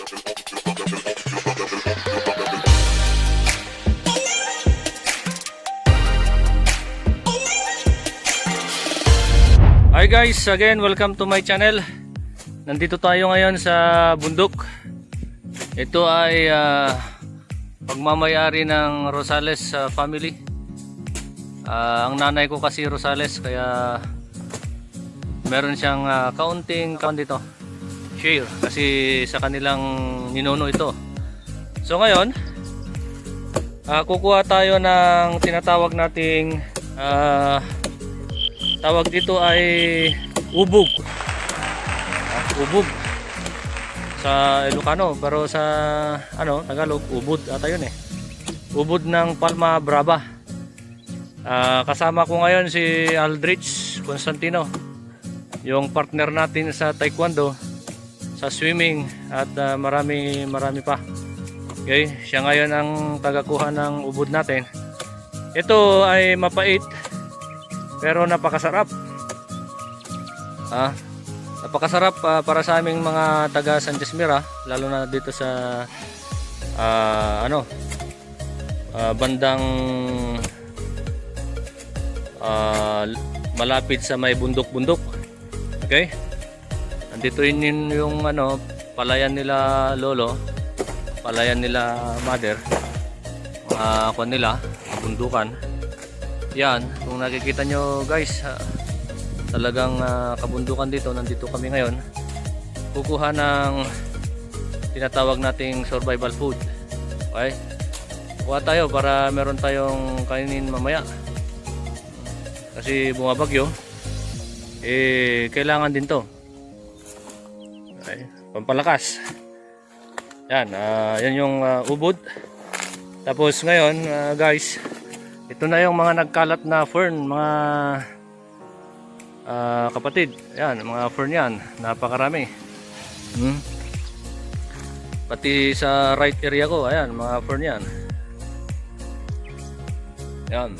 Hi guys, again welcome to my channel. Nandito tayo ngayon sa bundok. Ito ay ah, pagmamayari ng Rosales ah, family. Ah, ang nanay ko kasi Rosales kaya meron siyang ah, kaunting kaun dito. Share kasi sa kanilang ninuno ito. So ngayon, ah, kukuha tayo ng tinatawag nating ah, tawag dito ay ubog. Ah, ubog. Sa Ilocano pero sa ano Tagalog ubod ata yun eh. Ubod ng Palma Brava. Ah, kasama ko ngayon si Aldrich Constantino yung partner natin sa taekwondo sa swimming at ah, marami marami pa okay siya ngayon ang tagakuha ng ubod natin ito ay mapait pero napakasarap. Ah, napakasarap ah, para sa aming mga taga San Jasmira, lalo na dito sa ah, ano ah, bandang ah, malapit sa may bundok-bundok. Okay? Andito yun yun yung ano palayan nila lolo, palayan nila mother. Mga kwan nila, bundukan. Yan, kung nakikita nyo guys, ah, talagang ah, kabundukan dito, nandito kami ngayon. Kukuha ng tinatawag nating survival food. Okay? Kuha tayo para meron tayong kainin mamaya. Kasi bumabagyo, eh kailangan din to. Okay, pampalakas. Yan, ah, yan yung ah, ubod. Tapos ngayon, ah, guys, ito na yung mga nagkalat na fern, mga ah, kapatid. Yan, mga fern yan. Napakarami. Hmm. Pati sa right area ko, ayan, mga fern yan. Yan.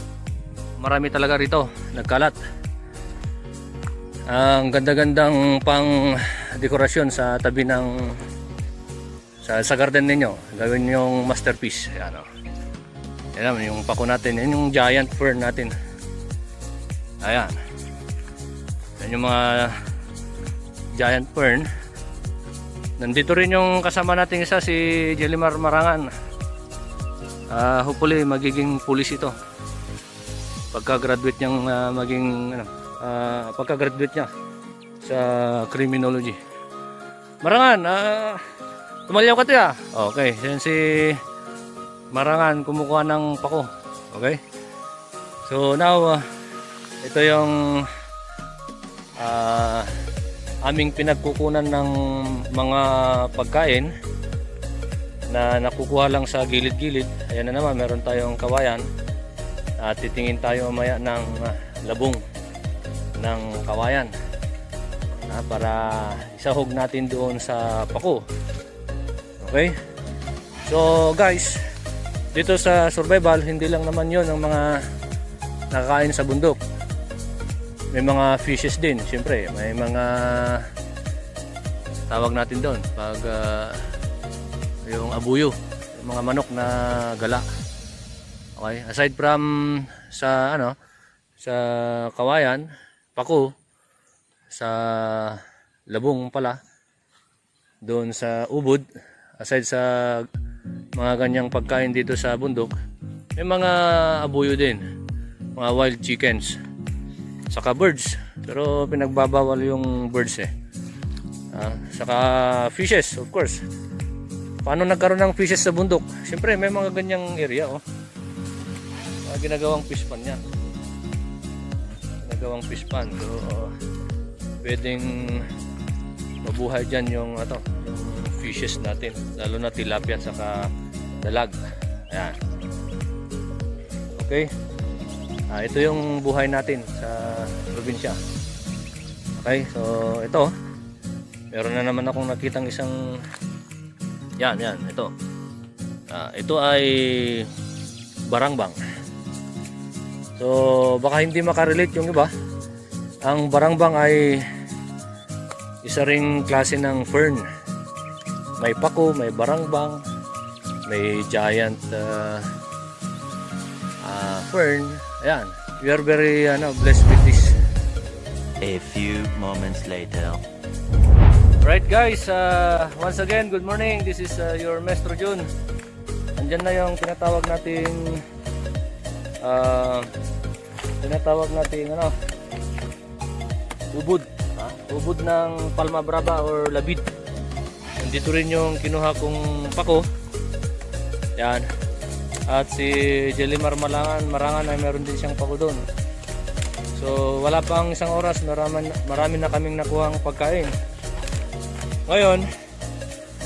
Marami talaga rito, nagkalat. Ang ganda-gandang pang dekorasyon sa tabi ng sa, sa garden ninyo. Gawin yung masterpiece. Yan, oh. Yan naman, yung pako natin. Yan yung giant fern natin. Ayan. Yan yung mga giant fern. Nandito rin yung kasama nating isa, si Jelimar Marangan. Ah, hopefully, magiging pulis ito. Pagka-graduate niyang ah, maging, ano, ah, pagka-graduate niya sa criminology. Marangan, ah, tumalyaw ka tiya. Okay, yan si marangan kumukuha ng pako. Okay? So now, uh, ito yung ah, aming pinagkukunan ng mga pagkain na nakukuha lang sa gilid-gilid. Ayan na naman, meron tayong kawayan. At titingin tayo mamaya ng ah, labong ng kawayan Ah, para isahog natin doon sa pako. Okay? So guys, dito sa survival, hindi lang naman yon ang mga nakakain sa bundok. May mga fishes din, siyempre. May mga tawag natin doon pag ah, yung abuyo, yung mga manok na gala. Okay, aside from sa ano, sa kawayan, pako, sa labong pala, doon sa ubod, aside sa mga ganyang pagkain dito sa bundok, may mga abuyo din, mga wild chickens, saka birds, pero pinagbabawal yung birds eh. Ah, saka fishes, of course. Paano nagkaroon ng fishes sa bundok? Siyempre, may mga ganyang area, oh. Mga ginagawang fish pan yan. Ginagawang fish pan. So, pwedeng mabuhay dyan yung, ano, yung fishes natin. Lalo na tilapia saka dalag. Ayan. Okay. Ah, ito yung buhay natin sa probinsya. Okay, so ito. Meron na naman akong nakitang isang yan, yan, ito. Ah, ito ay barangbang. So, baka hindi makarelate yung iba. Ang barangbang ay isa ring klase ng fern. may pako, may barangbang, may giant uh, uh, fern. Ayan, we are very ano, blessed with this. A few moments later. Right guys, uh, once again, good morning. This is uh, your Maestro Jun. Andyan na yung tinatawag nating uh, tinatawag nating ano ubod ha? ubod ng Palma Brava or Labid nandito rin yung kinuha kong pako. Yan. At si Jelimar Malangan Marangan ay meron din siyang pako doon. So wala pang isang oras marami, marami na kaming nakuhang pagkain. Ngayon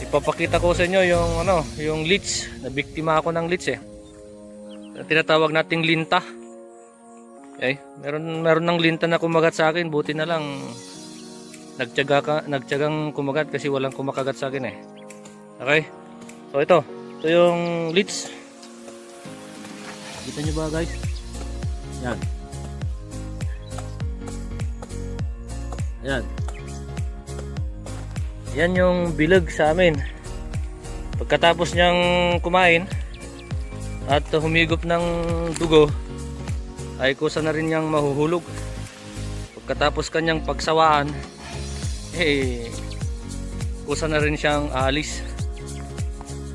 ipapakita ko sa inyo yung ano yung leech. Na biktima ako ng leech eh. Tinatawag nating linta ay meron meron ng linta na kumagat sa akin. Buti na lang. Nagtiyaga ka nagtiyagang kumagat kasi walang kumakagat sa akin eh. Okay? So ito. Ito yung leech kita nyo ba guys? Yan yan yan yung bilag sa amin. Pagkatapos niyang kumain at humigop ng dugo ay kusa na rin niyang mahuhulog. Pagkatapos kanyang pagsawaan eh kusa na rin siyang aalis.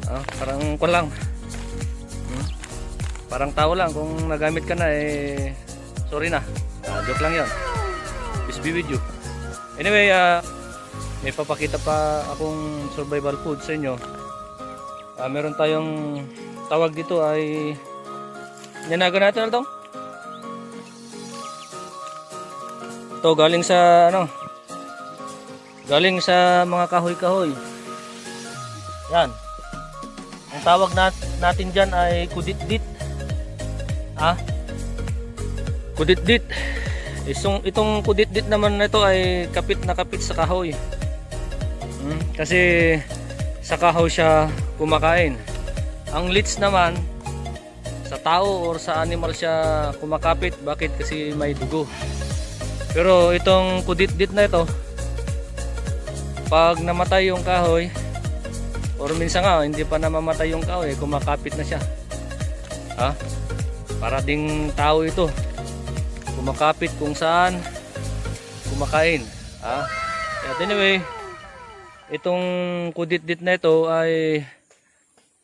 Ah, parang ko lang. Hmm? parang tao lang. Kung nagamit ka na eh sorry na. Ah, joke lang yon peace be with you. Anyway ah may papakita pa akong survival food sa inyo. Ah, meron tayong tawag dito ay nanaga natin na ito galing sa ano galing sa mga kahoy-kahoy. Yan. Ang tawag nat natin dyan ay kudit-dit. Ha? Kudit-dit. Isong, itong kudit-dit naman na ito ay kapit na kapit sa kahoy. Hmm, kasi sa kahoy siya kumakain. Ang leech naman sa tao or sa animal siya kumakapit. Bakit? Kasi may dugo pero itong kudit-dit na ito pag namatay yung kahoy or minsan nga hindi pa namamatay yung kahoy kumakapit na siya. Ha? Para ding tao ito. Kumakapit kung saan kumakain. Ha? At anyway itong kudit-dit na ito ay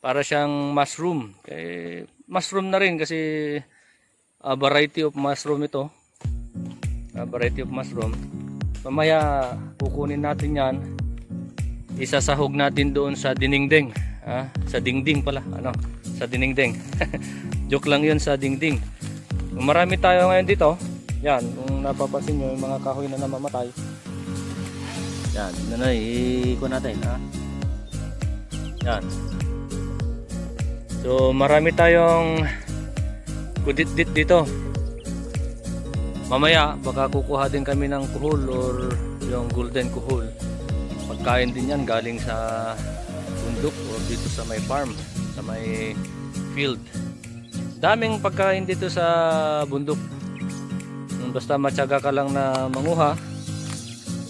para siyang mushroom. Eh, mushroom na rin kasi a variety of mushroom ito a variety of mushroom. Mamaya kukunin natin yan. Isasahog natin doon sa diningding ah, sa dingding pala ano? Sa diningding. Joke lang yun sa dingding. Marami tayo ngayon dito yan kung napapansin nyo yung mga kahoy na namamatay. Yan na ikon natin ha? Yan. So marami tayong kudit-dit dito mamaya baka kukuha din kami ng kuhol or yung golden kuhol. Pagkain din yan galing sa bundok or dito sa may farm sa may field. Daming pagkain dito sa bundok. Basta matyaga ka lang na manguha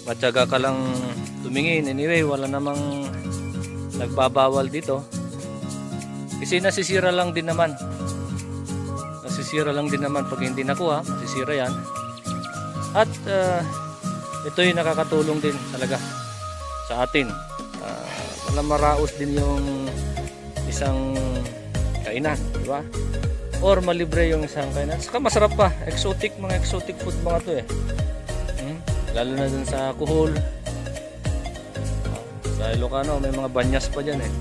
matyaga ka lang tumingin. Anyway wala namang nagbabawal dito. Kasi nasisira lang din naman nasisira lang din naman pag hindi nakuha masisira yan. At uh, ito yung nakakatulong din talaga sa atin. Uh, wala maraos din yung isang kainan di ba? Or malibre yung isang kainan. Saka masarap pa. Exotic mga exotic food mga to eh. Hmm? lalo na dun sa kuhol. Ah, sa Ilocano may mga banyas pa dyan eh.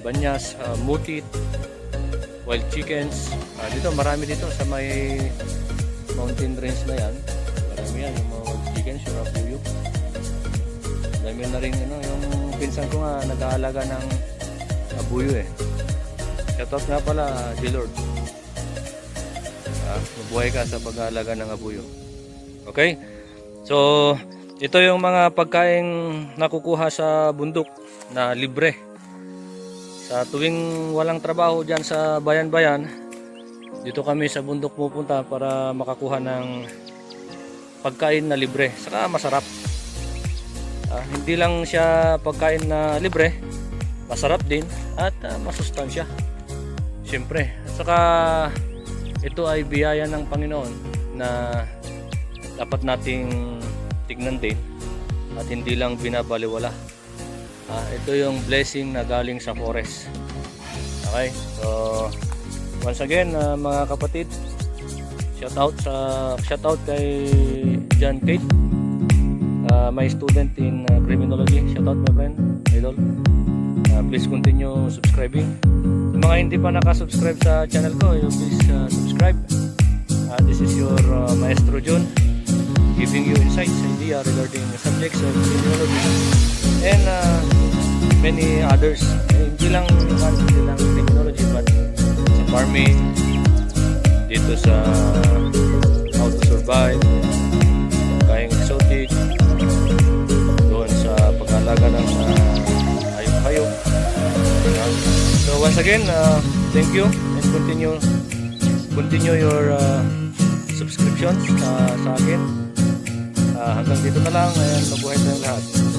Banyas, uh, mutit wild chickens. Ah, dito marami dito sa may mountain range na yan. Marami yan yung mga wild chickens yung rapuyo dami na rin ano, yung pinsan ko nga nag-aalaga ng abuyo eh. Shoutout nga pala G-Lord ah, mabuhay ka sa pag-aalaga ng abuyo. Okay? So ito yung mga pagkain nakukuha sa bundok na libre sa tuwing walang trabaho dyan sa bayan-bayan dito kami sa bundok pupunta para makakuha ng pagkain na libre saka masarap Ah, hindi lang siya pagkain na libre, masarap din at ah, masustansya. Siyempre, saka ito ay biyaya ng Panginoon na dapat nating tignan din at hindi lang binabaliwala. Ah, ito yung blessing na galing sa forest. Okay, so once again ah, mga kapatid, shout out sa shout out kay John Kate, ah, my student in ah, criminology. Shout out my friend, idol. Ah, please continue subscribing. Sa mga hindi pa nakasubscribe sa channel ko, you please ah, subscribe. Ah, this is your ah, Maestro John giving you insights, idea regarding the subjects of criminology and uh, many others. Eh, hindi lang naman, hindi lang criminology but sa farming, dito sa how to survive, kayang exotic, doon sa pag-alaga ng uh, hayop-hayop. Uh, so once again, uh, thank you and continue continue your uh, subscriptions uh, sa akin. Ah, hanggang dito na lang and mabuhay tayong lahat.